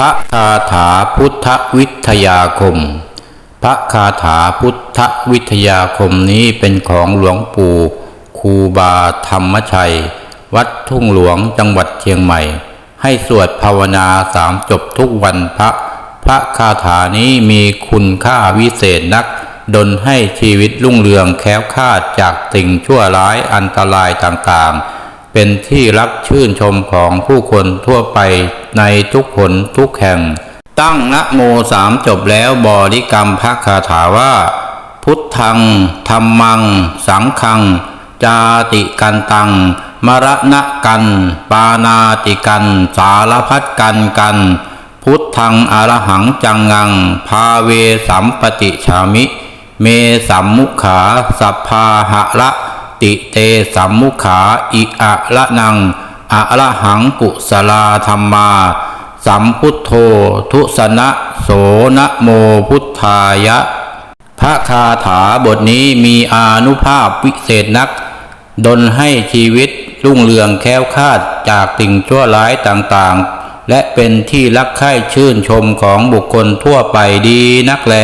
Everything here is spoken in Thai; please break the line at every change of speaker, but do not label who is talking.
พระคาถาพุทธวิทยาคม พระคาถาพุทธวิทยาคมนี้เป็นของหลวงปู่ครูบาธรรมชัย วัดทุ่งหลวงจังหวัดเชียงใหม่ ให้สวดภาวนาสามจบทุกวันพระ พระคาถานี้มีคุณค่าวิเศษนัก ดลให้ชีวิตรุ่งเรืองแคล้วคลาดจากสิ่งชั่วร้ายอันตรายต่างๆ เป็นที่รักชื่นชมของผู้คนทั่วไป ในทุกผลทุกแห่ง ตั้งนะโมสามจบแล้วบริกรรมพระคาถาว่า พุทธังธรรมัง สังฆัง จาติกันตัง มรณะกัน ปานาติกัน สารพัดกันกัน พุทธังอรหังจังงัง ภาเวสัมปติฉามิ เมสัมมุขาสัพพาหะละติเตสัมมุขาอิอะละนัง อะระหังกุสลาธรรมา สัมพุทโธทุสนะโสนะโมพุทธายะ พระคาถาบทนี้มีอานุภาพวิเศษนัก ดลให้ชีวิตรุ่งเรืองแคล้วคลาดจากสิ่งชั่วร้ายต่างๆ และเป็นที่รักใคร่ชื่นชมของบุคคลทั่วไปดีนักแล